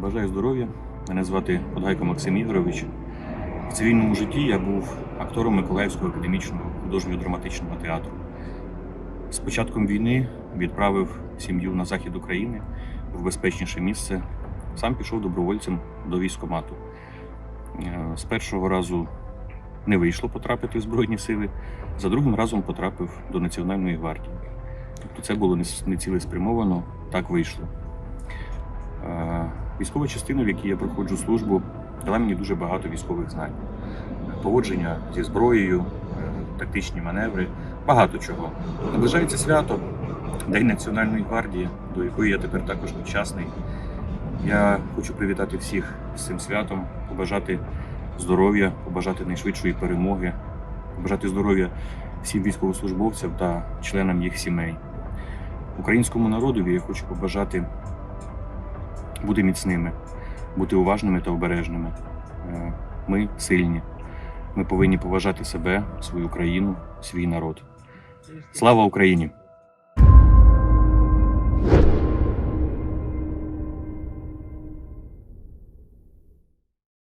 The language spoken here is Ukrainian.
Бажаю здоров'я. Мене звати Подгайко Максим Ігорович. В цивільному житті я був актором Миколаївського академічного художнього драматичного театру. З початком війни відправив сім'ю на захід України в безпечніше місце. Сам пішов добровольцем до військкомату. Е, З першого разу не вийшло потрапити в Збройні сили, за другим разом потрапив до Національної гвардії. Тобто це було не цілеспрямовано, так вийшло. Військова частина, в якій я проходжу службу, дала мені дуже багато військових знань. Поводження зі зброєю, е, тактичні маневри, багато чого. Наближається свято, День Національної гвардії, до якої я тепер також причасний. Я хочу привітати всіх з цим святом, побажати здоров'я, побажати найшвидшої перемоги, побажати здоров'я всім військовослужбовцям та членам їх сімей. Українському народові я хочу побажати бути міцними, бути уважними та обережними. Е, Ми сильні. Ми повинні поважати себе, свою країну, свій народ. Слава Україні!